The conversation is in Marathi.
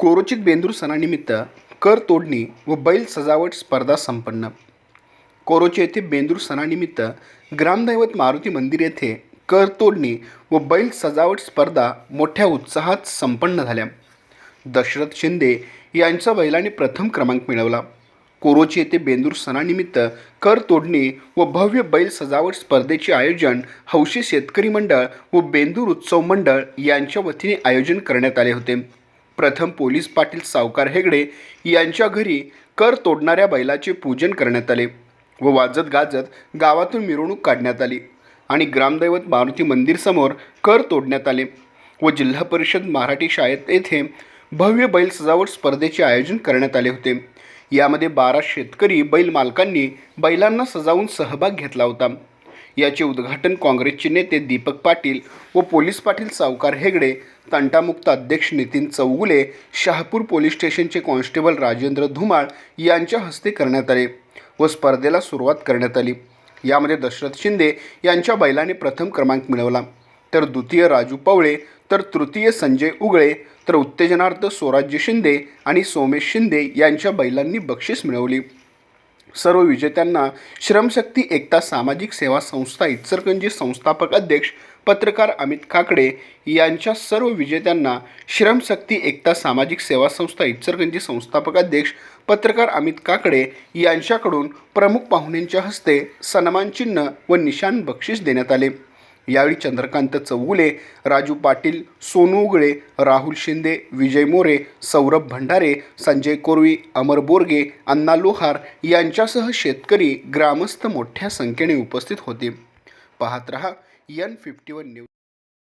कोरोचित बेंदूर सणानिमित्त कर तोडणी व बैल सजावट स्पर्धा संपन्न. कोरोची येथे बेंदूर सणानिमित्त ग्रामदैवत मारुती मंदिर येथे कर तोडणी व बैल सजावट स्पर्धा मोठ्या उत्साहात संपन्न झाल्या. दशरथ शिंदे यांचा बैलाने प्रथम क्रमांक मिळवला. कोरोची येथे बेंदूर सणानिमित्त कर तोडणी व भव्य बैल सजावट स्पर्धेचे आयोजन हौशी शेतकरी मंडळ व बेंदूर उत्सव मंडळ यांच्या वतीने आयोजन करण्यात आले होते. प्रथम पोलीस पाटील सावकार हेगडे यांच्या घरी कर तोडणाऱ्या बैलाचे पूजन करण्यात आले व वाजत गाजत गावातून मिरवणूक काढण्यात आली आणि ग्रामदैवत मारुती मंदिरसमोर कर तोडण्यात आले व जिल्हा परिषद मराठी शाळेत येथे भव्य बैल सजावट स्पर्धेचे आयोजन करण्यात आले होते. यामध्ये बारा शेतकरी बैल मालकांनी बैलांना सजावून सहभाग घेतला होता. याचे उद्घाटन काँग्रेसचे नेते दीपक पाटील व पोलीस पाटील सावकार हेगडे तंटामुक्त अध्यक्ष नितीन चौगुले शहापूर पोलीस स्टेशनचे कॉन्स्टेबल राजेंद्र धुमाळ यांच्या हस्ते करण्यात आले व स्पर्धेला सुरुवात करण्यात आली. यामध्ये दशरथ शिंदे यांच्या बैलाने प्रथम क्रमांक मिळवला. तर द्वितीय राजू पवळे तर तृतीय संजय उगळे तर उत्तेजनार्थ स्वराज्य शिंदे आणि सोमेश शिंदे यांच्या बैलांनी बक्षीस मिळवली. सर्व विजेत्यांना श्रमशक्ती एकता सामाजिक सेवा संस्था इचरकंजी संस्थापक अध्यक्ष पत्रकार अमित काकडे यांच्या सर्व विजेत्यांना श्रमशक्ती एकता सामाजिक सेवा संस्था इचलकरंजी संस्थापक अध्यक्ष पत्रकार अमित काकडे यांच्याकडून प्रमुख पाहुण्यांच्या हस्ते सन्मानचिन्ह व निशान बक्षीस देण्यात आले. यावेळी चंद्रकांत चौगुले राजू पाटील सोनू उगळे राहुल शिंदे विजय मोरे सौरभ भंडारे संजय कोरवी अमर बोरगे अण्णा लोहार यांच्यासह शेतकरी ग्रामस्थ मोठ्या संख्येने उपस्थित होते. पाहत रहा एन फिफ्टी वन न्यूज